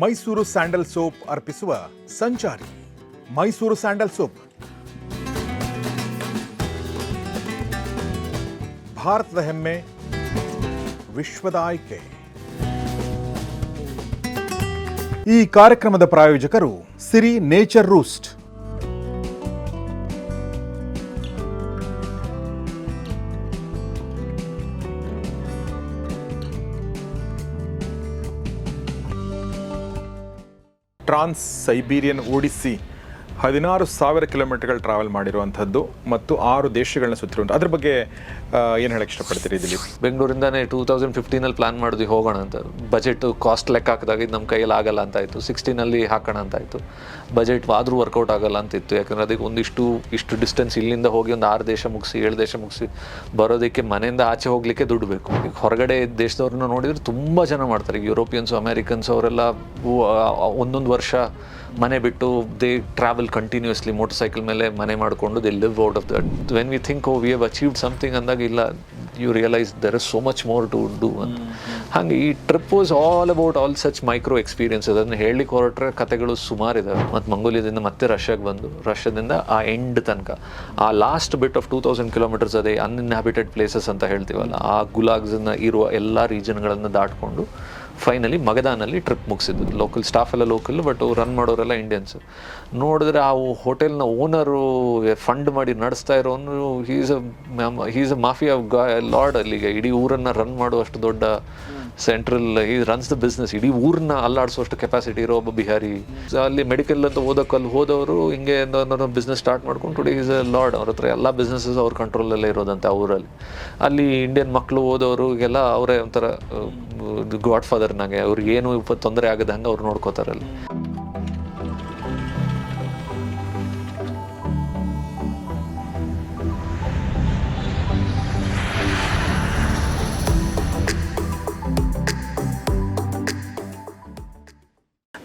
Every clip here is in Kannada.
ಮೈಸೂರು ಸ್ಯಾಂಡಲ್ ಸೋಪ್ ಅರ್ಪಿಸುವ ಸಂಚಾರಿ. Mysuru sandal soap. ಭಾರತದ ಹೆಮ್ಮೆ, ವಿಶ್ವದ ಆಯ್ಕೆ. ಈ ಕಾರ್ಯಕ್ರಮದ ಪ್ರಾಯೋಜಕರು ಸಿರಿ ನೇಚರ್ ರೂಸ್ಟ್. ಟ್ರಾನ್ಸ್ ಸೈಬೀರಿಯನ್ ಓಡಿಸಿ ಹದಿನಾರು ಸಾವಿರ ಕಿಲೋಮೀಟರ್ಗಳು ಟ್ರಾವೆಲ್ ಮಾಡಿರುವಂಥದ್ದು ಮತ್ತು ಆರು ದೇಶಗಳನ್ನ ಸುತ್ತಿರುವಂಥ ಅದ್ರ ಬಗ್ಗೆ ಏನು ಹೇಳಕ್ಕೆ ಇಷ್ಟಪಡ್ತೀರಿ ದಿಲೀಪ್ ಬೆಂಗಳೂರಿಂದಾನೇ ಟೂ ತೌಸಂಡ್ ಫಿಫ್ಟೀನಲ್ಲಿ ಪ್ಲಾನ್ ಮಾಡಿದ್ವಿ, ಹೋಗೋಣ ಅಂತ. ಬಜೆಟ್ ಕಾಸ್ಟ್ ಲೆಕ್ಕ ಹಾಕಿದಾಗ ಇದು ನಮ್ಮ ಕೈಯಲ್ಲಿ ಆಗಲ್ಲ ಅಂತ ಆಯಿತು. ಸಿಕ್ಸ್ಟೀನಲ್ಲಿ ಹಾಕೋಣ ಅಂತ ಆಯಿತು. ಬಜೆಟ್ ಆದರೂ ವರ್ಕೌಟ್ ಆಗಲ್ಲ ಅಂತ ಇತ್ತು. ಯಾಕಂದರೆ ಅದಕ್ಕೆ ಒಂದಿಷ್ಟು, ಇಷ್ಟು ಡಿಸ್ಟೆನ್ಸ್ ಇಲ್ಲಿಂದ ಹೋಗಿ ಒಂದು ಆರು ದೇಶ ಮುಗಿಸಿ, ಏಳು ದೇಶ ಮುಗಿಸಿ ಬರೋದಕ್ಕೆ ಮನೆಯಿಂದ ಆಚೆ ಹೋಗಲಿಕ್ಕೆ ದುಡ್ಡು ಬೇಕು. ಈಗ ಹೊರಗಡೆ ದೇಶದವ್ರನ್ನ ನೋಡಿದ್ರೆ ತುಂಬ ಜನ ಮಾಡ್ತಾರೆ. ಯುರೋಪಿಯನ್ಸು ಅಮೇರಿಕನ್ಸ್ ಅವರೆಲ್ಲ ಒಂದೊಂದು ವರ್ಷ ಮನೆ ಬಿಟ್ಟು they travel continuously motorcycle ಮೇಲೆ ಮನೆ ಮಾಡಿಕೊಂಡು they live out of that when we think oh we have achieved something ಅಂದಾಗ ಇಲ್ಲ you realise there is so much more to do ಅಂತ. ಹಾಗೆ ಈ trip was all about all such micro experience ಅದನ್ನು ಹೇಳಲಿಕ್ಕೆ ಹೊರಟ್ರೆ ಕತೆಗಳು ಸುಮಾರು ಇದಾವೆ. ಮತ್ತು ಮಂಗೋಲಿಯಾದಿಂದ ಮತ್ತೆ ರಷ್ಯಾಗೆ ಬಂದು ರಷ್ಯಾದಿಂದ ಆ ಎಂಡ್ ತನಕ. ಆ last bit of two thousand kilometres ಅದೇ ಅನ್ಇನ್ಹ್ಯಾಬಿಟೆಡ್ ಪ್ಲೇಸಸ್ ಅಂತ ಹೇಳ್ತೀವಲ್ಲ ಆ ಗುಲಾಗ್ಸನ್ನು ಇರುವ ಎಲ್ಲ ರೀಜನ್ಗಳನ್ನು ದಾಟ್ಕೊಂಡು ಫೈನಲಿ ಮಗದಾನಲ್ಲಿ ಟ್ರಿಪ್ ಮುಗಿಸಿದ್ದು. ಲೋಕಲ್ ಸ್ಟಾಫ್ ಎಲ್ಲ ಲೋಕಲ್ ಬಟ್ ರನ್ ಮಾಡೋರೆಲ್ಲ ಇಂಡಿಯನ್ಸ್ ನೋಡಿದ್ರೆ ಆ ಹೋಟೆಲ್ನ ಓನರು ಫಂಡ್ ಮಾಡಿ ನಡೆಸ್ತಾ ಇರೋನು he's a he's a mafia lord ಅಲ್ಲಿಗೆ. ಇಡೀ ಊರನ್ನು ರನ್ ಮಾಡುವಷ್ಟು ದೊಡ್ಡ ಸೆಂಟ್ರಲ್ ಈ ರನ್ಸ್ ದ ಬಿಸ್ನೆಸ್ ಇಡೀ ಊರನ್ನ ಅಲ್ಲಾಡಿಸುವಷ್ಟು ಕೆಪಾಸಿಟಿ ಇರೋ ಒಬ್ಬ ಬಿಹಾರಿ. ಅಲ್ಲಿ ಮೆಡಿಕಲ್ ಅಂತ ಓದೋಕೆ ಅಲ್ಲಿ ಹೋದವರು ಹಿಂಗೆ ಬಿಸ್ನೆಸ್ ಸ್ಟಾರ್ಟ್ ಮಾಡ್ಕೊಂಡು ಟುಡೇ ಈಸ್ ಅ ಲಾರ್ಡ್ ಅವ್ರ ಹತ್ರ ಎಲ್ಲ ಬಿಸ್ನೆಸಸ್ ಅವ್ರ ಕಂಟ್ರೋಲಲ್ಲೇ ಇರೋದಂತೆ ಆ ಊರಲ್ಲಿ. ಅಲ್ಲಿ ಇಂಡಿಯನ್ ಮಕ್ಕಳು ಓದೋರಿಗೆಲ್ಲ ಅವರೇ ಒಂಥರ ಗಾಡ್ ಫಾದರ್ನಾಗೆ ಅವ್ರಿಗೆ ಏನು ತೊಂದರೆ ಆಗದ ಹಂಗೆ ಅವ್ರು ನೋಡ್ಕೋತಾರೆ ಅಲ್ಲಿ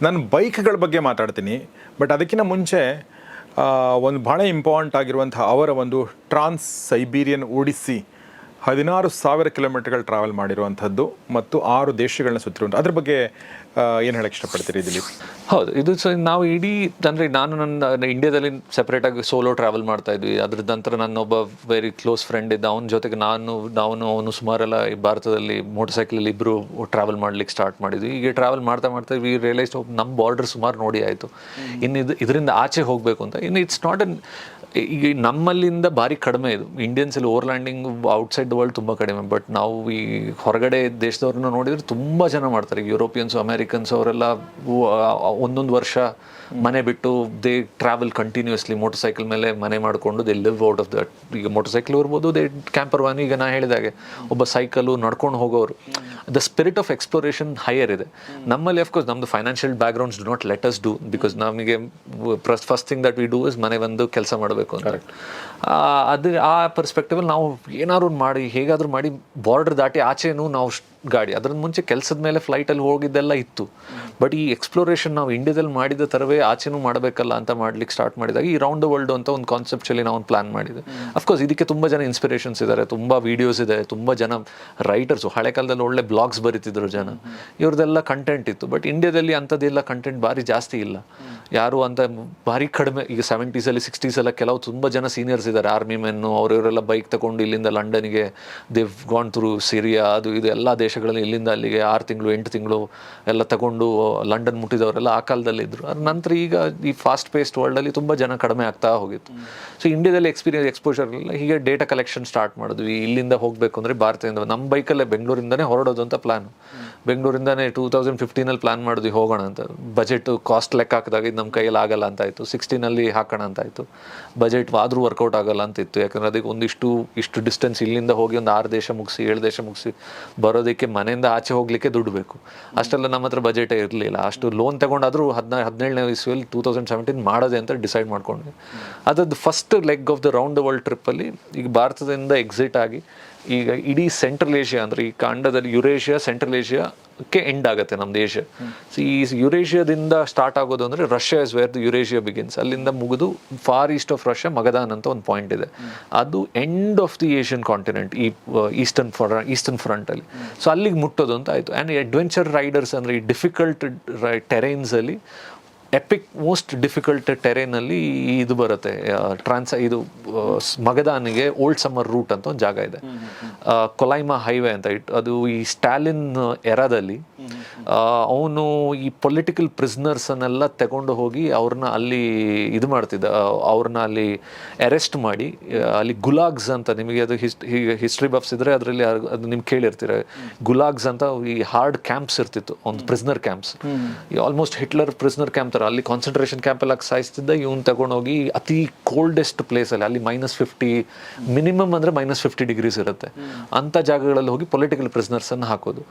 ನಾನು ಬೈಕ್ಗಳ ಬಗ್ಗೆ ಮಾತಾಡ್ತೀನಿ ಬಟ್ ಅದಕ್ಕಿಂತ ಮುಂಚೆ ಒಂದು ಭಾಳ ಇಂಪಾರ್ಟೆಂಟ್ ಆಗಿರುವಂಥ ಅವರ ಒಂದು ಟ್ರಾನ್ಸ್ ಸೈಬೀರಿಯನ್ ಓಡಿಸಿ ಹದಿನಾರು ಸಾವಿರ ಕಿಲೋಮೀಟರ್ಗಳು ಟ್ರಾವೆಲ್ ಮಾಡಿರುವಂಥದ್ದು ಮತ್ತು ಆರು ದೇಶಗಳನ್ನ ಸುತ್ತಿರುವಂಥ ಅದ್ರ ಬಗ್ಗೆ ಏನು ಹೇಳಕ್ಕೆ ಇಷ್ಟಪಡ್ತೀರಿ ದಿಲೀಪ್ ಹೌದು ಇದು ಸೊ ನಾವು ಇಡೀ ಅಂದರೆ ನಾನು ನನ್ನ ಇಂಡಿಯಾದಲ್ಲಿ ಸೆಪ್ರೇಟಾಗಿ ಸೋಲೋ ಟ್ರಾವೆಲ್ ಮಾಡ್ತಾ ಇದ್ವಿ. ಅದ್ರ ನಂತರ ನನ್ನ ಒಬ್ಬ ವೆರಿ ಕ್ಲೋಸ್ ಫ್ರೆಂಡ್ ಇದ್ದ ಅವನ ಜೊತೆಗೆ ನಾನು ನಾವು ಅವನು ಸುಮಾರೆಲ್ಲ ಈ ಭಾರತದಲ್ಲಿ ಮೋಟರ್ ಸೈಕಲಲ್ಲಿ ಇಬ್ಬರು ಟ್ರಾವೆಲ್ ಮಾಡ್ಲಿಕ್ಕೆ ಸ್ಟಾರ್ಟ್ ಮಾಡಿದ್ವಿ. ಈಗ ಟ್ರಾವೆಲ್ ಮಾಡ್ತಾ ಮಾಡ್ತಾ ವಿ ರಿಯಲೈಸ್ ನಮ್ಮ ಬಾರ್ಡರ್ ಸುಮಾರು ನೋಡಿ ಆಯಿತು. ಇನ್ನು ಇದು ಇದರಿಂದ ಆಚೆ ಹೋಗಬೇಕು ಅಂತ. ಇನ್ನು ಇಟ್ಸ್ ನಾಟ್ ಅನ್ ಈಗ ನಮ್ಮಲ್ಲಿಂದ ಭಾರಿ ಕಡಿಮೆ ಇದು. ಇಂಡಿಯನ್ಸಲ್ಲಿ ಓವರ್ಲ್ಯಾಂಡಿಂಗ್ ಔಟ್ಸೈಡ್ ದ ವರ್ಲ್ಡ್ ತುಂಬ ಕಡಿಮೆ. ಬಟ್ ನಾವು ಈ ಹೊರಗಡೆ ದೇಶದವ್ರನ್ನ ನೋಡಿದರೆ ತುಂಬ ಜನ ಮಾಡ್ತಾರೆ. ಯುರೋಪಿಯನ್ಸು ಅಮೇರಿಕನ್ಸ್ ಅವರೆಲ್ಲ ಒಂದೊಂದು ವರ್ಷ ಮನೆ ಬಿಟ್ಟು they travel continuously motorcycle ಮೇಲೆ ಮನೆ ಮಾಡಿಕೊಂಡು they live out of that ಈಗ ಮೋಟರ್ ಸೈಕಲ್ ಇರ್ಬೋದು ದೇ ಕ್ಯಾಂಪರ್ ವಾನ್ ಈಗ ನಾ ಹೇಳಿದಾಗೆ ಒಬ್ಬ ಸೈಕಲು ನಡ್ಕೊಂಡು ಹೋಗೋರು. The spirit of exploration higher ಇದೆ. ನಮ್ಮಲ್ಲಿ ಅಫ್ಕೋರ್ಸ್ ನಮ್ಮದು financial backgrounds do not let us do because ನಮಗೆ first thing that we do is ಮನೆ ಬಂದು ಕೆಲಸ ಮಾಡಬೇಕು ಅಂತ. ಆ, ಅದು ಆ ಪರ್ಸ್ಪೆಕ್ಟಿವಲ್ಲಿ ನಾವು ಏನಾದ್ರು ಮಾಡಿ ಹೇಗಾದರೂ ಮಾಡಿ ಬಾರ್ಡರ್ ದಾಟಿ ಆಚೆನೂ ನಾವು ಗಾಡಿ. ಅದ್ರ ಮುಂಚೆ ಕೆಲಸದ ಮೇಲೆ ಫ್ಲೈಟಲ್ಲಿ ಹೋಗಿದ್ದೆಲ್ಲ ಇತ್ತು. ಬಟ್ ಈ ಎಕ್ಸ್ಪ್ಲೋರೇಷನ್ ನಾವು ಇಂಡಿಯಾದಲ್ಲಿ ಮಾಡಿದ ಥರವೇ ಆಚೆನೂ ಮಾಡಬೇಕಲ್ಲ ಅಂತ ಮಾಡ್ಲಿಕ್ಕೆ ಸ್ಟಾರ್ಟ್ ಮಾಡಿದಾಗ ಈ ರೌಂಡ್ ದ ವರ್ಲ್ಡ್ ಅಂತ ಒಂದು ಕಾನ್ಸೆಪ್ಚುಲಿ ನಾವು ಒಂದು ಪ್ಲಾನ್ ಮಾಡಿದೆ ಅಫ್ಕೋರ್ಸ್ ಇದಕ್ಕೆ ತುಂಬ ಜನ ಇನ್ಸ್ಪಿರೇಷನ್ಸ್ ಇದ್ದಾರೆ ತುಂಬ ವೀಡಿಯೋಸ್ ಇದೆ. ತುಂಬ ಜನ ರೈಟರ್ಸು ಹಳೆ ಕಾಲದಲ್ಲಿ ಒಳ್ಳೆ ಬ್ಲಾಗ್ಸ್ ಬರೀತಿದ್ರು ಜನ. ಇವ್ರದ್ದೆಲ್ಲ ಕಂಟೆಂಟ್ ಇತ್ತು. ಬಟ್ ಇಂಡಿಯಾದಲ್ಲಿ ಅಂಥದ್ದೆಲ್ಲ ಕಂಟೆಂಟ್ ಭಾರಿ ಜಾಸ್ತಿ ಇಲ್ಲ. ಯಾರು ಅಂತ ಭಾರಿ ಕಡಿಮೆ, ಈಗ ಸೆವೆಂಟೀಸಲ್ಲಿ ಸಿಕ್ಸ್ಟೀಸ್ ಎಲ್ಲ ಕೆಲವು ತುಂಬ ಜನ ಸೀನಿಯರ್ಸ್ ಇದ್ದಾರೆ ಆರ್ಮಿ ಮೆನ್ನು ಅವರಿವರೆಲ್ಲ ಬೈಕ್ ತಗೊಂಡು ಇಲ್ಲಿಂದ ಲಂಡನ್ಗೆ ದೇವ್ ಗಾನ್ ಥ್ರೂ ಸಿರಿಯಾ ಅದು ಇದು, ಎಲ್ಲ ದೇಶಗಳಲ್ಲಿ ಇಲ್ಲಿಂದ ಅಲ್ಲಿಗೆ ಆರು ತಿಂಗಳು, ಎಂಟು ತಿಂಗಳು ಎಲ್ಲ ತಗೊಂಡು ಲಂಡನ್ ಮುಟ್ಟಿದವರೆಲ್ಲ ಆ ಕಾಲದಲ್ಲಿ ಇದ್ದರು ಅದ್ರ ನಂತರ ಈಗ ಈ ಫಾಸ್ಟ್ ಪೇಸ್ಡ್ ವರ್ಲ್ಡಲ್ಲಿ ತುಂಬ ಜನ ಕಡಿಮೆ ಆಗ್ತಾ ಹೋಗಿತ್ತು. ಸೊ ಇಂಡಿಯಾದಲ್ಲಿ ಎಕ್ಸ್ಪೀರಿಯನ್ಸ್ ಎಕ್ಸ್ಪೋಜರ್ ಇಲ್ಲ ಹೀಗೆ ಡೇಟಾ ಕಲೆಕ್ಷನ್ ಸ್ಟಾರ್ಟ್ ಮಾಡಿದ್ವಿ. ಇಲ್ಲಿಂದ ಹೋಗಬೇಕು ಅಂದರೆ ಭಾರತದಿಂದ ನಮ್ಮ ಬೈಕಲ್ಲೇ ಬೆಂಗಳೂರಿಂದನೇ ಹೊರಡೋದು ಅಂತ ಪ್ಲಾನ್ ಬೆಂಗಳೂರಿಂದನೇ ಟೂ ತೌಸಂಡ್ ಫಿಫ್ಟೀನಲ್ಲಿ ಪ್ಲಾನ್ ಮಾಡಿದ್ವಿ, ಹೋಗೋಣ ಅಂತ. ಬಜೆಟ್ ಕಾಸ್ಟ್ ಲೆಕ್ಕ ಹಾಕಿದಾಗ ಇದು ನಮ್ಮ ಕೈಯಲ್ಲಿ ಆಗಲ್ಲ ಅಂತ ಆಯಿತು. ಸಿಕ್ಸ್ಟೀನಲ್ಲಿ ಹಾಕೋಣ ಅಂತಾಯಿತು ಬಜೆಟ್ ಆದರೂ ವರ್ಕೌಟ್ ಆಗಲ್ಲ ಅಂತ ಇತ್ತು. ಯಾಕಂದರೆ ಅದಕ್ಕೆ ಒಂದಿಷ್ಟು, ಇಷ್ಟು ಡಿಸ್ಟೆನ್ಸ್ ಇಲ್ಲಿಂದ ಹೋಗಿ ಒಂದು ಆರು ದೇಶ ಮುಗಿಸಿ, ಏಳು ದೇಶ ಮುಗಿಸಿ ಬರೋದಕ್ಕೆ ಮನೆಯಿಂದ ಆಚೆ ಹೋಗಲಿಕ್ಕೆ ದುಡ್ಡು ಬೇಕು. ಅಷ್ಟೆಲ್ಲ ನಮ್ಮ ಹತ್ರ ಬಜೆಟೇ ಇರಲಿಲ್ಲ. ಅಷ್ಟು ಲೋನ್ ತಗೊಂಡಾದರೂ ಹದಿನಾ ಹದಿನೇಳನೇ ಇಸ್ವಿಯಲ್ಲಿ ಟೂ ತೌಸಂಡ್ ಸೆವೆಂಟೀನ್ ಮಾಡೋದೆ ಅಂತ ಡಿಸೈಡ್ ಮಾಡ್ಕೊಂಡ್ವಿ. ಅದದ್ದು first leg of the round world ಟ್ರಿಪ್ಪಲ್ಲಿ ಈಗ ಭಾರತದಿಂದ ಎಕ್ಸಿಟ್ ಆಗಿ ಈಗ ಇಡೀ ಸೆಂಟ್ರಲ್ ಏಷ್ಯಾ ಅಂದ್ರೆ ಈ ಕಾಂಡದಲ್ಲಿ ಯುರೇಷಿಯಾ ಸೆಂಟ್ರಲ್ ಏಷ್ಯಾಕ್ಕೆ ಎಂಡ್ ಆಗುತ್ತೆ ನಮ್ಮ ದೇಶ ಸೊ ಈ ಯುರೇಷಿಯಾದಿಂದ ಸ್ಟಾರ್ಟ್ ಆಗೋದು ಅಂದ್ರೆ Russia is where the Eurasia begins ಅಲ್ಲಿಂದ ಮುಗಿದು far east of Russia Magadan ಅಂತ ಒಂದು ಪಾಯಿಂಟ್ ಇದೆ. ಅದು end of the Asian continent ಈ ಈಸ್ಟರ್ನ್ ಫಾರ್ ಈಸ್ಟರ್ನ್ ಫ್ರಂಟ್ ಅಲ್ಲಿ. ಸೊ ಅಲ್ಲಿಗೆ ಮುಟ್ಟೋದು ಅಂತ ಆಯ್ತು. ಆ್ಯಂಡ್ ಅಡ್ವೆಂಚರ್ ರೈಡರ್ಸ್ ಅಂದ್ರೆ ಈ ಡಿಫಿಕಲ್ಟ್ ಟೆರೈನ್ಸ್ ಅಲ್ಲಿ ಎಪಿಕ್ ಮೋಸ್ಟ್ ಡಿಫಿಕಲ್ಟ್ ಟೆರೇನಲ್ಲಿ ಇದು ಬರುತ್ತೆ. ಟ್ರಾನ್ಸ್ ಇದು ಮಗದಾನಿಗೆ ಓಲ್ಡ್ ಸಮ್ಮರ್ ರೂಟ್ ಅಂತ ಒಂದು ಜಾಗ ಇದೆ. ಕೊಲೈಮಾ ಹೈವೇ ಅಂತ ಇಟ್ಟು ಅದು ಈ ಸ್ಟಾಲಿನ್ ಎರಾದಲ್ಲಿ ಅವನು ಈ ಪೊಲಿಟಿಕಲ್ ಪ್ರಿಸ್ನರ್ಸನ್ನೆಲ್ಲ ತಗೊಂಡು ಹೋಗಿ ಅವ್ರನ್ನ ಅಲ್ಲಿ ಇದು ಮಾಡ್ತಿದ್ದ ಅವ್ರನ್ನ ಅಲ್ಲಿ ಅರೆಸ್ಟ್ ಮಾಡಿ ಅಲ್ಲಿ ಗುಲಾಗ್ಸ್ ಅಂತ ನಿಮಗೆ ಅದು ಹಿಸ್ಟ್ರಿ ಬಫ್ಸ್ ಇದ್ರೆ ಅದರಲ್ಲಿ ಅದು ನಿಮ್ಗೆ ಕೇಳಿರ್ತೀರ. ಗುಲಾಗ್ಸ್ ಅಂತ ಈ ಹಾರ್ಡ್ ಕ್ಯಾಂಪ್ಸ್ ಇರ್ತಿತ್ತು ಒಂದು prisoner camps almost Hitler prisoner camp ತರ ಅಲ್ಲಿ ಕಾನ್ಸಂಟ್ರೇಷನ್ ಕ್ಯಾಂಪಲ್ಲಿ ಸಾಯಿಸ್ತಿದ್ದ. ಇವ್ನು ತಗೊಂಡೋಗಿ ಅತಿ ಕೋಲ್ಡೆಸ್ಟ್ ಪ್ಲೇಸಲ್ಲಿ ಅಲ್ಲಿ ಮೈನಸ್ ಫಿಫ್ಟಿ ಮಿನಿಮಮ್ ಅಂದ್ರೆ ಮೈನಸ್ ಫಿಫ್ಟಿ ಡಿಗ್ರೀಸ್ ಇರುತ್ತೆ. ಅಂತ ಜಾಗಗಳಲ್ಲಿ ಹೋಗಿ ಪೊಲಿಟಿಕಲ್ ಪ್ರಿಸ್ನರ್ಸನ್ನು ಹಾಕೋದು.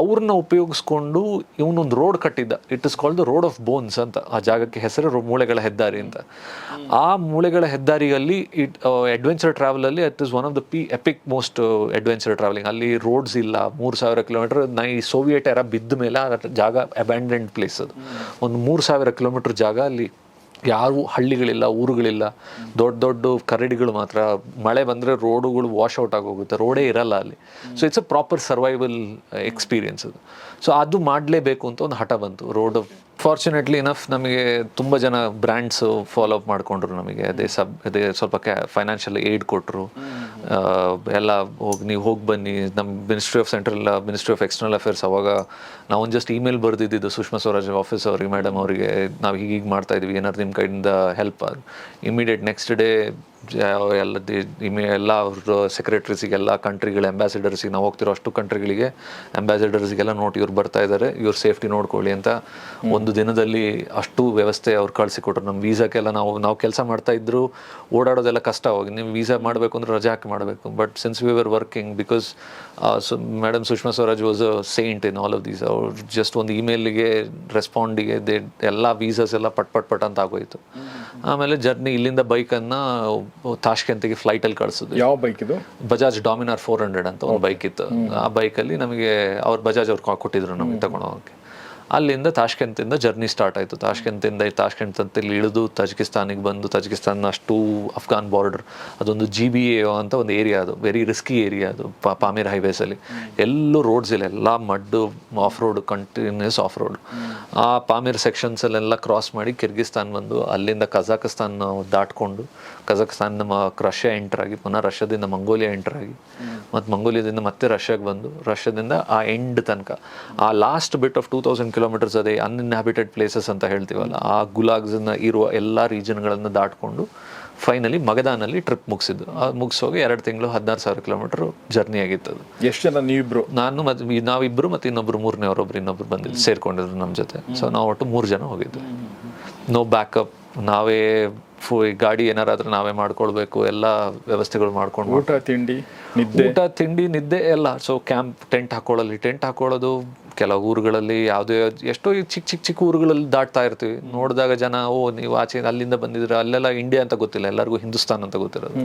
ಅವ್ರನ್ನ ಉಪಯೋಗಿಸ್ಕೊಂಡು ಇವನೊಂದು ರೋಡ್ ಕಟ್ಟಿದ್ದ. It is called the road of bones ಅಂತ. ಆ ಜಾಗಕ್ಕೆ ಹೆಸರು ಮೂಳೆಗಳ ಹೆದ್ದಾರಿ ಅಂತ. ಆ ಮೂಳೆಗಳ ಹೆದ್ದಾರಿಯಲ್ಲಿ it adventure ಟ್ರಾವೆಲಲ್ಲಿ it is one of the P epic most adventure travelling ಅಲ್ಲಿ ರೋಡ್ಸ್ ಇಲ್ಲ. ಮೂರು ಸಾವಿರ ಕಿಲೋಮೀಟರ್ ನೈ ಸೋವಿಯಟ್ ಎರ ಬಿದ್ದ ಮೇಲೆ ಆ ಜಾಗ ಅಬ್ಯಾಂಡೆಂಟ್ ಪ್ಲೇಸ್ ಅದು. ಒಂದು ಮೂರು ಸಾವಿರ ಕಿಲೋಮೀಟರ್ ಜಾಗ ಅಲ್ಲಿ ಯಾರು ಹಳ್ಳಿಗಳಿಲ್ಲ, ಊರುಗಳಿಲ್ಲ. ದೊಡ್ಡ ದೊಡ್ಡ ಕರಡಿಗಳು ಮಾತ್ರ ಮಳೆ ಬಂದರೆ ರೋಡುಗಳು ವಾಶ್ ಔಟ್ ಆಗೋಗುತ್ತೆ. ರೋಡೇ ಇರಲ್ಲ ಅಲ್ಲಿ. So it's a proper survival experience ಅದು. ಸೊ ಅದು ಮಾಡಲೇಬೇಕು ಅಂತ ಒಂದು ಹಠ ಬಂತು. ರೋಡ್ ಫಾರ್ಚುನೇಟ್ಲಿ ಇನಫ್ ನಮಗೆ ತುಂಬ ಜನ ಬ್ರ್ಯಾಂಡ್ಸು ಫಾಲೋ ಅಪ್ ಮಾಡಿಕೊಂಡ್ರು ನಮಗೆ. ಅದೇ ಸಬ್ ಅದೇ ಸ್ವಲ್ಪ ಕ್ಯಾ ಫೈನಾನ್ಷಿಯಲ್ ಏಡ್ ಕೊಟ್ಟರು ಎಲ್ಲ ಹೋಗಿ ನೀವು ಹೋಗಿ ಬನ್ನಿ. ನಮ್ಮ ministry of central ministry of external affairs ಅವಾಗ ನಾವು ಒಂದು ಜಸ್ಟ್ ಇಮೇಲ್ ಬರೆದಿದ್ದು ಸುಷ್ಮಾ ಸ್ವರಾಜ್ ಆಫೀಸ್ ಅವ್ರಿಗೆ ಮೇಡಮ್ ಅವರಿಗೆ ನಾವು ಹೀಗೆ ಹೀಗೆ ಮಾಡ್ತಾ ಇದೀವಿ. ಏನಾದ್ರು ನಿಮ್ಮ ಕೈಯಿಂದ ಹೆಲ್ಪ್ ಇಮಿಡಿಯೇಟ್ ನೆಕ್ಸ್ಟ್ ಡೇ ಎಲ್ಲ ಇಮೆ ಎಲ್ಲ ಅವ್ರ ಸೆಕ್ರೆಟ್ರಿಸಿಗೆಲ್ಲ ಕಂಟ್ರಿಗಳ ಅಂಬಾಸಿಡರ್ಸಿಗೆ ನಾವು ಹೋಗ್ತಿರೋ ಅಷ್ಟು ಕಂಟ್ರಿಗಳಿಗೆ ಅಂಬಾಸಿಡರ್ಸಿಗೆಲ್ಲ ನೋಟ್ ಇವ್ರು ಬರ್ತಾ ಇದ್ದಾರೆ ಇವ್ರ ಸೇಫ್ಟಿ ನೋಡ್ಕೊಳ್ಳಿ ಅಂತ ಒಂದು ದಿನದಲ್ಲಿ ಅಷ್ಟು ವ್ಯವಸ್ಥೆ ಅವ್ರು ಕಳಿಸಿಕೊಟ್ರು. ನಮ್ಮ ವೀಸಾಕ್ಕೆಲ್ಲ ನಾವು ನಾವು ಕೆಲಸ ಮಾಡ್ತಾ ಇದ್ರು ಓಡಾಡೋದೆಲ್ಲ ಕಷ್ಟ ಹೋಗಿ ನೀವು ವೀಸಾ ಮಾಡಬೇಕು ಅಂದ್ರೆ ರಜಾ ಹಾಕಿ ಮಾಡಬೇಕು. But since we were working because so madam Sushma Swaraj was a saint in all of these ಅವ್ರು ಜಸ್ಟ್ ಒಂದು ಇಮೇಲಿಗೆ ರೆಸ್ಪಾಂಡಿಗೆ ದೇ ಎಲ್ಲ ವೀಸಾಸ್ ಎಲ್ಲ ಪಟ್ ಪಟ್ ಪಟ್ ಅಂತ ಆಗೋಯ್ತು. ಆಮೇಲೆ ಜರ್ನಿ ಇಲ್ಲಿಂದ ಬೈಕನ್ನು ತಾಷ್ಕೆಂತಿಗೆ ಫ್ಲೈಟಲ್ಲಿ ಕಳಿಸಿದ್ವಿ ಯಾವ ಬೈಕ್ ಇದು? ಬಜಾಜ್ ಡಾಮಿನಾರ್ ಫೋರ್ ಹಂಡ್ರೆಡ್ ಅಂತ ಒಂದು ಬೈಕ್ ಇತ್ತು. ಆ ಬೈಕಲ್ಲಿ ನಮಗೆ ಅವ್ರು ಬಜಾಜ್ ಅವ್ರು ಕೊಟ್ಟಿದ್ರು ನಮಗೆ ತಗೊಂಡೋಗಕ್ಕೆ ಅಲ್ಲಿಂದ ತಾಷ್ಕೆಂತಿಂದ ಜರ್ನಿ ಸ್ಟಾರ್ಟ್ ಆಯಿತು. ತಾಷ್ಕೆಂತಿಂದ ತಾಷ್ಕೆಂಟ್ ಅಂತ ಇಲ್ಲಿ ಇಳಿದು ತಜಿಕಿಸ್ತಾನಿಗೆ ಬಂದು ತಜಿಕಿಸ್ತಾನ ಅಷ್ಟು ಅಫ್ಘಾನ್ ಬಾರ್ಡರ್ ಅದೊಂದು ಜಿ ಬಿ ಎ ಅಂತ ಒಂದು ಏರಿಯಾ ಅದು ವೆರಿ ರಿಸ್ಕಿ ಏರಿಯಾ ಅದು ಪಾಮೀರ್ ಹೈವೇಸಲ್ಲಿ ಎಲ್ಲೂ ರೋಡ್ಸ್ ಇಲ್ಲ, ಎಲ್ಲ mud off road continues off road ಆ ಪಾಮೀರ್ ಸೆಕ್ಷನ್ಸಲ್ಲೆಲ್ಲ ಕ್ರಾಸ್ ಮಾಡಿ ಕಿರ್ಗಿಸ್ತಾನ್ ಬಂದು, ಅಲ್ಲಿಂದ ಕಜಾಕಿಸ್ತಾನ್ ದಾಟ್ಕೊಂಡು ಕಜಾಕಿಸ್ತಾನ್ ನಮ್ಮ ರಷ್ಯಾ ಎಂಟರ್ ಆಗಿ, ಪುನಃ ರಷ್ಯಾದಿಂದ ಮಂಗೋಲಿಯಾ ಎಂಟರ್ ಆಗಿ, ಮತ್ತು ಮಂಗೋಲಿಯಾದಿಂದ ಮತ್ತೆ ರಷ್ಯಾಗೆ ಬಂದು, ರಷ್ಯಾದಿಂದ ಆ ಎಂಡ್ ತನಕ. ಆ last bit of two thousand kilometres ಅದೇ ಅನ್ಇನ್ಹ್ಯಾಬಿಟೆಡ್ ಪ್ಲೇಸಸ್ ಅಂತ ಹೇಳ್ತೀವಲ್ಲ ಆ ಗುಲಾಗ್ಸನ್ನು ಇರುವ ಎಲ್ಲ ರೀಜನ್ಗಳನ್ನು ದಾಟ್ಕೊಂಡು ಫೈನಲಿ ಮಗದಾನಲ್ಲಿ ಟ್ರಿಪ್ ಮುಗಿಸಿದ್ದು. ಆ ಮುಗಿಸೋಗಿ ಎರಡು ತಿಂಗಳು ಹದಿನಾರು ಸಾವಿರ ಕಿಲೋಮೀಟರ್ ಜರ್ನಿ ಆಗಿತ್ತು ಅದು ಎಷ್ಟು ಜನ ನೀವಿಬ್ರು? ನಾನು ಮತ್ತು ನಾವಿಬ್ಬರು ಮತ್ತು ಇನ್ನೊಬ್ರು ಮೂರನೇ ಅವರೊಬ್ರು ಇನ್ನೊಬ್ರು ಬಂದಿದ್ದು ಸೇರ್ಕೊಂಡಿದ್ರು ನಮ್ಮ ಜೊತೆ. ಸೊ ನಾವು ಒಟ್ಟು ಮೂರು ಜನ ಹೋಗಿದ್ದು. ನೋ ಬ್ಯಾಕಪ್ ನಾವೇ ಫು ಗಾಡಿ ಏನಾರಾದ್ರೂ ನಾವೇ ಮಾಡ್ಕೊಳ್ಬೇಕು ಎಲ್ಲ ವ್ಯವಸ್ಥೆಗಳು ಮಾಡ್ಕೊಂಡು ಊಟ ತಿಂಡಿ ನಿದ್ದೆ? ಊಟ ತಿಂಡಿ ನಿದ್ದೆ ಎಲ್ಲ. ಸೊ ಕ್ಯಾಂಪ್ ಟೆಂಟ್ ಹಾಕೊಳ್ಳಲ್ಲಿ ಟೆಂಟ್ ಹಾಕೊಳ್ಳೋದು ಕೆಲವು ಊರುಗಳಲ್ಲಿ ಯಾವುದೇ ಎಷ್ಟೋ ಚಿಕ್ಕ ಚಿಕ್ಕ ಚಿಕ್ಕ ಊರುಗಳಲ್ಲಿ ದಾಟ್ತಾ ಇರ್ತೀವಿ. ನೋಡಿದಾಗ ಜನ ಓ ನೀವು ಆಚೆ ಅಲ್ಲಿಂದ ಬಂದಿದ್ರೆ ಅಲ್ಲೆಲ್ಲ ಇಂಡಿಯಾ ಅಂತ ಗೊತ್ತಿಲ್ಲ. ಎಲ್ಲರಿಗೂ ಹಿಂದೂಸ್ತಾನ್ ಅಂತ ಗೊತ್ತಿರೋದು.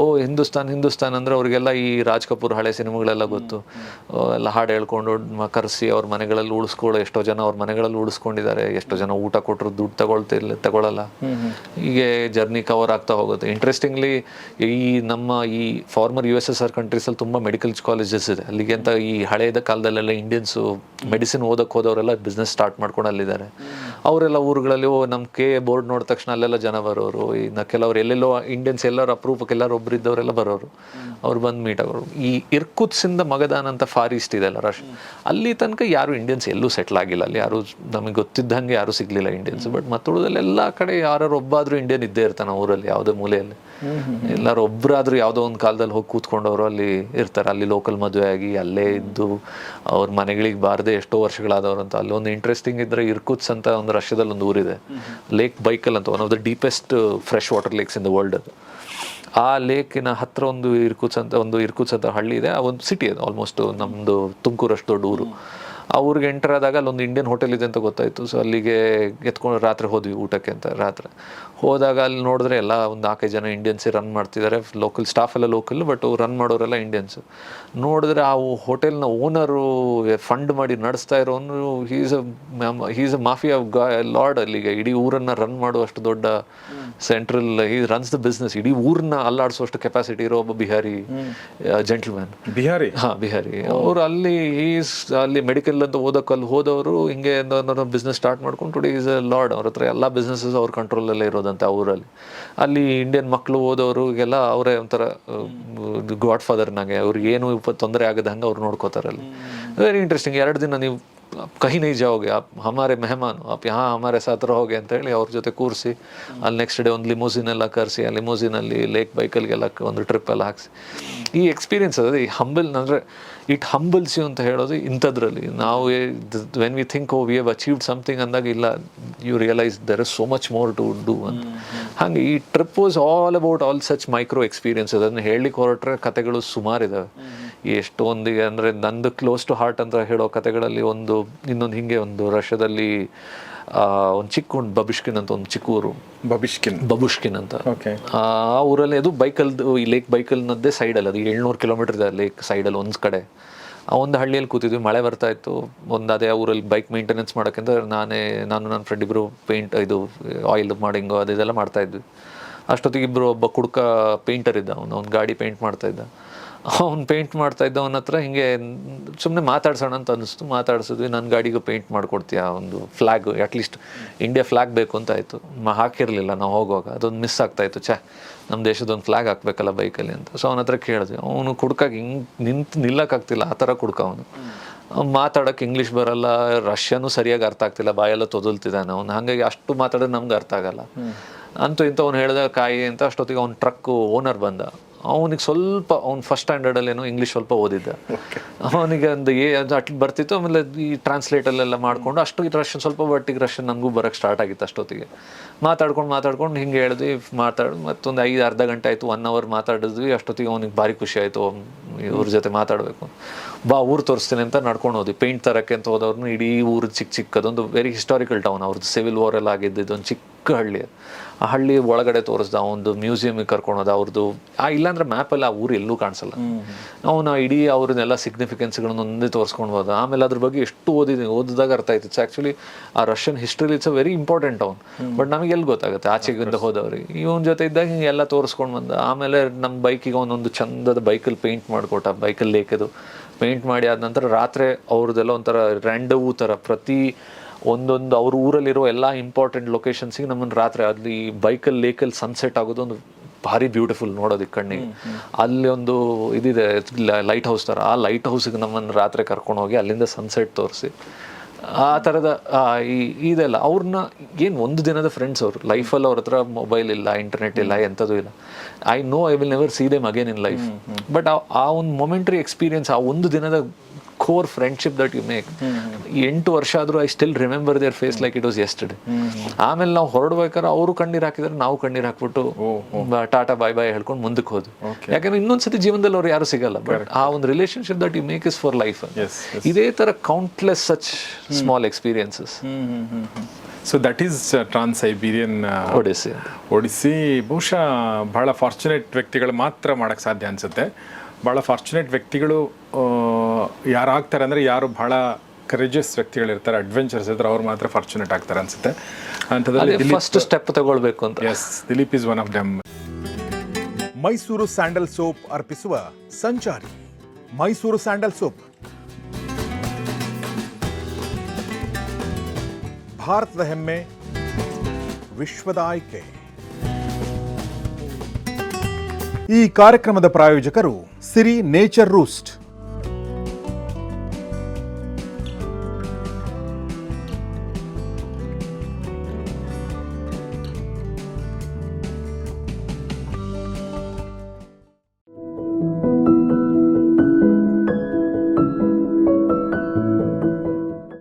ಓ ಹಿಂದೂಸ್ತಾನ್ ಹಿಂದೂಸ್ತಾನ್ ಅಂದ್ರೆ ಅವ್ರಿಗೆಲ್ಲ ಈ ರಾಜ್ ಕಪೂರ್ ಹಳೆ ಸಿನಿಮಾಗಳೆಲ್ಲ ಗೊತ್ತು. ಎಲ್ಲ ಹಾಡು ಹೇಳ್ಕೊಂಡು ಕರೆಸಿ ಅವ್ರ ಮನೆಗಳಲ್ಲಿ ಉಳಿಸ್ಕೊಳ್ಳೋ ಎಷ್ಟೋ ಜನ ಅವ್ರ ಮನೆಗಳಲ್ಲಿ ಉಳಿಸ್ಕೊಂಡಿದ್ದಾರೆ. ಎಷ್ಟೋ ಜನ ಊಟ ಕೊಟ್ಟರು ದುಡ್ಡು ತಗೊಳ್ತಿರ್ಲಿ ತಗೊಳ್ಳಲ್ಲ ಹೀಗೆ ಜರ್ನಿ ಕವರ್ ಆಗ್ತಾ ಹೋಗುತ್ತೆ. ಇಂಟ್ರೆಸ್ಟಿಂಗ್ಲಿ ಈ ನಮ್ಮ ಈ former U S S R ಕಂಟ್ರೀಸಲ್ಲಿ ತುಂಬ ಮೆಡಿಕಲ್ ಕಾಲೇಜಸ್ ಇದೆ. ಅಲ್ಲಿಗೆ ಅಂತ ಈ ಹಳೆಯದ ಕಾಲದಲ್ಲೆಲ್ಲ ಇಂಡಿಯನ್ಸು ಮೆಡಿಸಿನ್ ಓದಕ್ಕೆ ಹೋದವರೆಲ್ಲ ಬಿಸ್ನೆಸ್ ಸ್ಟಾರ್ಟ್ ಮಾಡ್ಕೊಂಡು ಅಲ್ಲಿದ್ದಾರೆ. ಅವರೆಲ್ಲ ಊರುಗಳಲ್ಲಿ, ಓ ನಮ್ಮ ಕೆ ಬೋರ್ಡ್ ನೋಡಿದ ತಕ್ಷಣ ಅಲ್ಲೆಲ್ಲ ಜನ ಬರೋರು, ಇನ್ನು ಕೆಲವರು ಎಲ್ಲೆಲ್ಲೋ ಇಂಡಿಯನ್ಸ್ ಎಲ್ಲರೂ ಅಪರೂಪಕ್ಕೆ ಎಲ್ಲರೂ ಒಬ್ಬರು ಇದ್ದವರೆಲ್ಲ ಬರೋರು. ಅವ್ರು ಬಂದು ಮೀಟ್ ಆಗೋರು. ಈ ಇರ್ಕುತ್ಸಿಂದ ಮಗದಾನ್ ಅಂತ ಫಾರ್ ಈಸ್ಟ್ ಇದೆಲ್ಲ ರಶ್ ಅಲ್ಲಿ ತನಕ ಯಾರು ಇಂಡಿಯನ್ಸ್ ಎಲ್ಲೂ ಸೆಟ್ಲ್ ಆಗಿಲ್ಲ. ಅಲ್ಲಿ ಯಾರು ನಮಗೆ ಗೊತ್ತಿದ್ದಂಗೆ ಯಾರು ಸಿಗ್ಲಿಲ್ಲ ಇಂಡಿಯನ್ಸ್ ಬಟ್ ಮತ್ತೊಳದಲ್ಲಿ ಎಲ್ಲ ಕಡೆ ಯಾರು ಒಬ್ಬಾದ್ರೂ ಇಂಡಿಯನ್ ಇದ್ದೇ ಇರ್ತಾನೆ ಊರಲ್ಲಿ, ಯಾವುದೇ ಮೂಲೆಯಲ್ಲಿ. ಎಲ್ಲರೂ ಒಬ್ಬರಾದ್ರೂ ಯಾವುದೋ ಒಂದು ಕಾಲದಲ್ಲಿ ಹೋಗಿ ಕೂತ್ಕೊಂಡವರು ಅಲ್ಲಿ ಇರ್ತಾರೆ. ಅಲ್ಲಿ ಲೋಕಲ್ ಮದುವೆ ಆಗಿ ಅಲ್ಲೇ ಇದ್ದು, ಅವ್ರ ಮನೆಗಳಿಗೆ ಬಾರದೆ ಎಷ್ಟೋ ವರ್ಷಗಳಾದವರು ಅಂತ. ಅಲ್ಲಿ ಒಂದು ಇಂಟ್ರೆಸ್ಟಿಂಗ್ ಇದ್ರೆ ಇರ್ಕುತ್ಸ್ ಅಂತ ಒಂದು ರಷ್ಯಾದಲ್ಲಿ ಒಂದು ಊರಿದೆ. ಲೇಕ್ ಬೈಕಲ್ ಅಂತ one of the deepest fresh water lakes in the world ಅದು. ಆ ಲೇಕಿನ ಹತ್ರ ಒಂದು ಇರ್ಕುತ್ಸ್ ಅಂತ ಒಂದು ಇರ್ಕುತ್ಸ್ ಅಂತ ಹಳ್ಳಿ ಇದೆ. ಆ ಒಂದು ಸಿಟಿ ಅದು ಆಲ್ಮೋಸ್ಟ್ ನಮ್ಮದು ತುಮಕೂರಷ್ಟು ದೊಡ್ಡ ಊರು. ಆ ಊರಿಗೆ ಎಂಟರ್ ಆದಾಗ ಅಲ್ಲೊಂದು ಇಂಡಿಯನ್ ಹೋಟೆಲ್ ಇದೆ ಅಂತ ಗೊತ್ತಾಯಿತು. ಸೊ ಅಲ್ಲಿಗೆ ಎತ್ಕೊಂಡು ರಾತ್ರಿ ಹೋದ್ವಿ ಊಟಕ್ಕೆ ಅಂತ ರಾತ್ರಿ. ಹೋದಾಗ ಅಲ್ಲಿ ನೋಡಿದ್ರೆ ಎಲ್ಲ ಒಂದು ನಾಲ್ಕೈದು ಜನ ಇಂಡಿಯನ್ಸೇ ರನ್ ಮಾಡ್ತಿದ್ದಾರೆ. ಲೋಕಲ್ ಸ್ಟಾಫ್ ಎಲ್ಲ ಲೋಕಲ್ ಬಟ್ ರನ್ ಮಾಡೋರೆಲ್ಲ ಇಂಡಿಯನ್ಸ್ ನೋಡಿದ್ರೆ ಆ ಹೋಟೆಲ್ನ ಓನರು ಫಂಡ್ ಮಾಡಿ ನಡೆಸ್ತಾ ಇರೋನು he's a he's a mafia lord ಅಲ್ಲಿಗೆ ಇಡೀ ಊರನ್ನ ರನ್ ಮಾಡುವಷ್ಟು ದೊಡ್ಡ ಸೆಂಟ್ರಲ್ ಈ ರನ್ಸ್ ದ ಬಿಸ್ನೆಸ್ ಇಡೀ ಊರನ್ನ ಅಲ್ಲಾಡಿಸುವಷ್ಟು ಕೆಪಾಸಿಟಿ ಇರೋ ಒಬ್ಬ ಬಿಹಾರಿ ಜೆಂಟ್ಲ್ಮ್ಯಾನ್ ಬಿಹಾರಿ? ಹಾ ಬಿಹಾರಿ. ಅವರು ಅಲ್ಲಿ ಈಸ್ ಅಲ್ಲಿ ಮೆಡಿಕಲ್ ಅಂತ ಓದಕ್ಕೆ ಅಲ್ಲಿ ಹೋದವರು ಹಿಂಗೆ ಬಿಸ್ನೆಸ್ ಸ್ಟಾರ್ಟ್ ಮಾಡ್ಕೊಂಡು ಟುಡೇ ಈಸ್ ಅ ಲಾರ್ಡ್ ಅವ್ರ ಹತ್ರ ಎಲ್ಲ ಬಿಸ್ನೆಸಸ್ ಅವ್ರ ಕಂಟ್ರೋಲಲ್ಲೇ ಇರೋದಂತೆ ಆ ಊರಲ್ಲಿ. ಅಲ್ಲಿ ಇಂಡಿಯನ್ ಮಕ್ಕಳು ಓದೋರಿಗೆಲ್ಲ ಅವರೇ ಒಂಥರ ಗಾಡ್ ಫಾದರ್ನಾಗೆ ಅವ್ರಿಗೆ ಏನು ಸ್ವಲ್ಪ ತೊಂದರೆ ಆಗದ ಹಂಗೆ ಅವ್ರು ನೋಡ್ಕೋತಾರೆ ಅಲ್ಲಿ ವೆರಿ ಇಂಟ್ರೆಸ್ಟಿಂಗ್ ಎರಡು ದಿನ ನೀವು ಕಹಿ ನೈಜ ಹೋಗಿ ಆ ಹಮಾರೆ ಮೆಹಮಾನ್ ಆಪ್ ಯಾ ಹಮಾರೆ ಸಾತ್ರ ಹೋಗಿ ಅಂತ ಹೇಳಿ ಅವ್ರ ಜೊತೆ ಕೂರಿಸಿ, ಅಲ್ಲಿ ನೆಕ್ಸ್ಟ್ ಡೇ ಒಂದು ಲಿಮೋಸಿನೆಲ್ಲ ಕರೆಸಿ, ಆ ಲಿಮೋಸಿನಲ್ಲಿ ಲೇಕ್ ಬೈಕಲ್ಗೆಲ್ಲ ಒಂದು ಟ್ರಿಪ್ ಎಲ್ಲ ಹಾಕಿಸಿ. ಈ ಎಕ್ಸ್ಪೀರಿಯನ್ಸ್ ಅದೇ, ಈ ಹಂಬಲ್ ಅಂದರೆ ಇಟ್ ಹಂಬಲ್ಸ್ ಯು ಅಂತ ಹೇಳೋದು ಇಂಥದ್ರಲ್ಲಿ. ನಾವು when we think oh we have achieved something ಅಂದಾಗ ಇಲ್ಲ you realise there is so much more to do ಅಂತ. ಹಾಗೆ ಈ trip was all about all such micro experience ಅದನ್ನು ಹೇಳಲಿಕ್ಕೆ ಹೊರಟ್ರೆ ಕತೆಗಳು ಸುಮಾರಿದ್ದಾವೆ ಎಷ್ಟೊಂದು ಅಂದರೆ ನಂದು ಕ್ಲೋಸ್ ಟು ಹಾರ್ಟ್ ಅಂತ ಹೇಳೋ ಕತೆಗಳಲ್ಲಿ ಒಂದು ಇನ್ನೊಂದು ಹಿಂಗೆ ಒಂದು ರಷ್ಯಾದಲ್ಲಿ ಒಂದು ಚಿಕ್ಕ ಒಂದು ಬಬಿಷ್ಕಿನ್ ಅಂತ ಒಂದು ಚಿಕ್ಕ ಊರು. ಬಬಿಷ್ಕಿನ್. ಬಬುಷ್ಕಿನ್ ಅಂತ. ಓಕೆ. ಆ ಊರಲ್ಲಿ ಅದು ಬೈಕಲ್ದು ಈ ಲೇಕ್ ಬೈಕಲ್ನದ್ದೇ ಸೈಡಲ್ಲಿ ಅದು ಏಳ್ನೂರು ಕಿಲೋಮೀಟರ್ ಇದೆ ಲೇಕ್ ಸೈಡಲ್ಲಿ ಒಂದು ಕಡೆ. ಆ ಒಂದು ಹಳ್ಳಿಯಲ್ಲಿ ಕೂತಿದ್ವಿ ಮಳೆ ಬರ್ತಾ ಇತ್ತು. ಒಂದು ಅದೇ ಆ ಊರಲ್ಲಿ ಬೈಕ್ ಮೇಂಟೆನೆನ್ಸ್ ಮಾಡೋಕ್ಕಿಂತ ನಾನೇ ನಾನು ನನ್ನ ಫ್ರೆಂಡ್ ಇಬ್ಬರು ಪೇಂಟ್ ಇದು ಆಯಿಲ್ ಮಾಡಿಂಗು ಅದು ಇದೆಲ್ಲ ಮಾಡ್ತಾ ಇದ್ವಿ. ಅಷ್ಟೊತ್ತಿಗೆ ಇಬ್ಬರು ಒಬ್ಬ ಕುಡ್ಕ ಪೇಂಟರ್ ಇದ್ದ ಅವನು ಅವ್ನು ಗಾಡಿ ಪೇಂಟ್ ಮಾಡ್ತಾ ಇದ್ದ. ಅವ್ನು ಪೇಂಟ್ ಮಾಡ್ತಾ ಇದ್ದ ಅವನ ಹತ್ರ ಹಿಂಗೆ ಸುಮ್ಮನೆ ಮಾತಾಡ್ಸೋಣ ಅಂತ ಅನ್ನಿಸ್ತು. ಮಾತಾಡ್ಸಿದ್ವಿ ನನ್ನ ಗಾಡಿಗೂ ಪೇಂಟ್ ಮಾಡ್ಕೊಡ್ತೀಯ? ಒಂದು ಫ್ಲ್ಯಾಗ್ ಅಟ್ಲೀಸ್ಟ್ ಇಂಡಿಯಾ ಫ್ಲ್ಯಾಗ್ ಬೇಕು ಅಂತ ಆಯಿತು. ಹಾಕಿರಲಿಲ್ಲ ನಾವು ಹೋಗುವಾಗ. ಅದೊಂದು ಮಿಸ್ ಆಗ್ತಾಯಿತ್ತು ಛೇ ನಮ್ಮ ದೇಶದ ಒಂದು ಫ್ಲ್ಯಾಗ್ ಹಾಕ್ಬೇಕಲ್ಲ ಬೈಕಲ್ಲಿ ಅಂತ. ಸೊ ಅವನ ಹತ್ರ ಕೇಳಿದ್ವಿ. ಅವನು ಕುಡ್ಕಾಗಿ ಹಿಂಗೆ ನಿಂತು ನಿಲ್ಲಕ್ಕಾಗ್ತಿಲ್ಲ ಆ ಥರ ಕುಡ್ಕ ಅವನು. ಮಾತಾಡೋಕೆ ಇಂಗ್ಲೀಷ್ ಬರಲ್ಲ ರಷ್ಯಾನು ಸರಿಯಾಗಿ ಅರ್ಥ ಆಗ್ತಿಲ್ಲ ಬಾಯೆಲ್ಲ ತೊದಲ್ತಿದ್ದಾನೆ ಅವನು. ಹಾಗಾಗಿ ಅಷ್ಟು ಮಾತಾಡೋದು ನಮ್ಗೆ ಅರ್ಥ ಆಗಲ್ಲ. ಅಂತೂ ಇಂಥ ಅವ್ನು ಹೇಳಿದ ಕಾಯಿ ಅಂತ ಅಷ್ಟೊತ್ತಿಗೆ ಅವ್ನು ಟ್ರಕ್ಕು ಓನರ್ ಬಂದ. ಅವನಿಗೆ ಸ್ವಲ್ಪ, ಅವ್ನು ಫಸ್ಟ್ ಸ್ಟ್ಯಾಂಡರ್ಡಲ್ಲಿ ಏನೋ ಇಂಗ್ಲೀಷ್ ಸ್ವಲ್ಪ ಓದಿದ್ದ. ಅವನಿಗೆ ಒಂದು ಏ ಅಟ್ ಬರ್ತಿತ್ತು, ಆಮೇಲೆ ಈ ಟ್ರಾನ್ಸ್ಲೇಟಲ್ಲೆಲ್ಲ ಮಾಡ್ಕೊಂಡು ಅಷ್ಟು ರಷ್ಯನ್ ಸ್ವಲ್ಪ ಬಟ್ಟಿಗೆ ರಷ್ಯನ್ ನನಗೂ ಬರೋಕ್ಕೆ ಸ್ಟಾರ್ಟ್ ಆಗಿತ್ತು ಅಷ್ಟೊತ್ತಿಗೆ. ಮಾತಾಡ್ಕೊಂಡು ಮಾತಾಡ್ಕೊಂಡು ಹಿಂಗೆ ಹೇಳಿದ್ವಿ, ಮಾತಾಡಿ, ಮತ್ತೊಂದು ಐದು, ಅರ್ಧ ಗಂಟೆ ಆಯಿತು ಒನ್ ಅವರ್ ಮಾತಾಡಿದ್ವಿ, ಅಷ್ಟೊತ್ತಿಗೆ ಅವ್ನಿಗೆ ಭಾರಿ ಖುಷಿ ಆಯಿತು ಇವ್ರ ಜೊತೆ ಮಾತಾಡಬೇಕು. ಬಾ, ಊರು ತೋರಿಸ್ತೀನಿ ಅಂತ ನಡ್ಕೊಂಡು ಹೋದ್ವಿ. ಪೇಂಟ್ ತರಕ್ಕೆ ಅಂತ ಹೋದವ್ರನ್ನ ಇಡೀ ಊರು ಚಿಕ್ಕ ಚಿಕ್ಕದೊಂದು ವೆರಿ ಹಿಸ್ಟಾರಿಕಲ್ ಟೌನ್ ಅವ್ರದ್ದು ಸಿವಿಲ್ ವಾರ್ ಎಲ್ಲ ಆಗಿದ್ದು ಒಂದು ಚಿಕ್ಕ ಹಳ್ಳಿ. ಅದು. ಆ ಹಳ್ಳಿ ಒಳಗಡೆ ತೋರಿಸ್ದ ಒಂದು ಮ್ಯೂಸಿಯಮಿಗೆ ಕರ್ಕೊಳೋದು ಅವ್ರದ್ದು ಆ ಇಲ್ಲಾಂದ್ರೆ ಮ್ಯಾಪಲ್ಲಿ ಆ ಊರು ಎಲ್ಲೂ ಕಾಣಿಸಲ್ಲ. ಅವನ ಇಡೀ ಅವ್ರನ್ನೆಲ್ಲ ಸಿಗ್ನಿಫಿಕೆನ್ಸ್ಗಳನ್ನ ಒಂದೇ ತೋರಿಸ್ಕೊಂಡು ಹೋದ. ಆಮೇಲೆ ಅದ್ರ ಬಗ್ಗೆ ಎಷ್ಟು ಓದಿದ್ದೀನಿ ಓದಿದಾಗ ಅರ್ಥ ಆಯ್ತು. ಇಟ್ಸ್ ಆ್ಯಕ್ಚುಲಿ ಆ ರಷ್ಯನ್ ಹಿಸ್ಟ್ರಿಲಿ ಇಟ್ಸ್ ಅ ವೆರಿ ಇಂಪಾರ್ಟೆಂಟ್ ಅವ್ನು ಬಟ್ ನಮಗೆ ಎಲ್ಲಿ ಗೊತ್ತಾಗುತ್ತೆ ಆಚೆಗಿಂದ ಹೋದವ್ರಿಗೆ? ಇವನ ಜೊತೆ ಇದ್ದಾಗ ಹಿಂಗೆ ಎಲ್ಲ ತೋರಿಸ್ಕೊಂಡು ಬಂದ. ಆಮೇಲೆ ನಮ್ಮ ಬೈಕಿಗೆ ಒಂದೊಂದು ಚಂದದ ಬೈಕಲ್ಲಿ ಪೇಂಟ್ ಮಾಡಿಕೊಟ್ಟ. ಬೈಕಲ್ಲಿ ಲೇಕದು. ಪೇಂಟ್ ಮಾಡಿ ಆದ ನಂತರ ರಾತ್ರಿ ಅವ್ರದ್ದೆಲ್ಲ ಒಂಥರ ರ್ಯಾಂಡವು ಥರ. ಪ್ರತಿ ಒಂದೊಂದು ಅವ್ರ ಊರಲ್ಲಿರೋ ಎಲ್ಲ ಇಂಪಾರ್ಟೆಂಟ್ ಲೊಕೇಶನ್ಸಿಗೆ ನಮ್ಮನ್ನು ರಾತ್ರಿ ಅಲ್ಲಿ ಬೈಕಲ್ಲಿ ಲೇಕಲ್ಲಿ ಸನ್ಸೆಟ್ ಆಗೋದು ಒಂದು ಭಾರಿ ಬ್ಯೂಟಿಫುಲ್ ನೋಡೋದಕ್ಕೆ ಕಣ್ಣಿಗೆ. ಅಲ್ಲಿ ಒಂದು ಇದಿದೆ ಲೈಟ್ ಹೌಸ್ ಥರ ಆ ಲೈಟ್ ಹೌಸಿಗೆ ನಮ್ಮನ್ನು ರಾತ್ರಿ ಕರ್ಕೊಂಡು ಹೋಗಿ ಅಲ್ಲಿಂದ ಸನ್ಸೆಟ್ ತೋರಿಸಿ. ಆ ಥರದ ಈ ಇದೆಲ್ಲ. ಅವ್ರನ್ನ ಏನು ಒಂದು ದಿನದ ಫ್ರೆಂಡ್ಸ್ ಅವರು. ಲೈಫಲ್ಲಿ ಅವ್ರ ಹತ್ರ ಮೊಬೈಲ್ ಇಲ್ಲ ಇಂಟರ್ನೆಟ್ ಇಲ್ಲ ಎಂಥದ್ದು ಇಲ್ಲ. I know I will never see them again in life but ಆ ಒಂದು ಮೊಮೆಂಟ್ರಿ ಎಕ್ಸ್ಪೀರಿಯನ್ಸ್ ಆ ಒಂದು ದಿನದ core friendship that you make ಎಂಟು ವರ್ಷ ಆದರೂ I still remember their face like it was yesterday ಆಮೇಲೆ ನಾವು ಹೊರಡ್ಬೇಕಾದ್ರೆ ಅವರು ಕಣ್ಣೀರು ಹಾಕಿದ್ರೆ ನಾವು ಕಣ್ಣೀರು ಹಾಕ್ಬಿಟ್ಟು ಟಾಟಾ ಬಾಯ್ ಬಾಯ್ ಹೇಳ್ಕೊಂಡು ಮುಂದಕ್ಕೆ ಹೋದ್ವಿ. ಯಾಕಂದ್ರೆ ಇನ್ನೊಂದ್ಸತಿ ಜೀವನದಲ್ಲಿ ಅವ್ರು ಯಾರು ಸಿಗಲ್ಲ ಬಟ್ ಆ ಒಂದು relationship that you make is for life ಇದೇ ತರ countless such small experiences so that is Trans Siberian odyssey odyssey ಬಹುಶಃ ಬಹಳ ಫಾರ್ಚುನೇಟ್ ವ್ಯಕ್ತಿಗಳು ಮಾತ್ರ ಮಾಡೋಕ್ಕೆ ಸಾಧ್ಯ ಅನಿಸುತ್ತೆ. ಭಾಳ ಫಾರ್ಚುನೇಟ್ ವ್ಯಕ್ತಿಗಳು ಯಾರಾಗ್ತಾರೆ ಅಂದರೆ ಯಾರು ಭಾಳ ವ್ಯಕ್ತಿಗಳು ವ್ಯಕ್ತಿಗಳಿರ್ತಾರೆ ಅಡ್ವೆಂಚರ್ಸ್ ಇರ್ತಾರೆ ಅವ್ರು ಮಾತ್ರ ಫಾರ್ಚುನೇಟ್ ಆಗ್ತಾರೆ ಅನಿಸುತ್ತೆ. ಅಂಥದ್ರಲ್ಲಿ ಫಸ್ಟ್ ಸ್ಟೆಪ್ ತಗೊಳ್ಬೇಕು ಅಂತ. Yes Dileep is one of them Mysore sandal soap ಅರ್ಪಿಸುವ ಸಂಚಾರಿ ಮೈಸೂರು ಸ್ಯಾಂಡಲ್ ಸೋಪ್. ಭಾರತದ ಹೆಮ್ಮೆ ವಿಶ್ವದ ಆಯ್ಕೆ. ಈ ಕಾರ್ಯಕ್ರಮದ ಪ್ರಾಯೋಜಕರು ಸಿರಿ ನೇಚರ್ ರೂಸ್ಟ್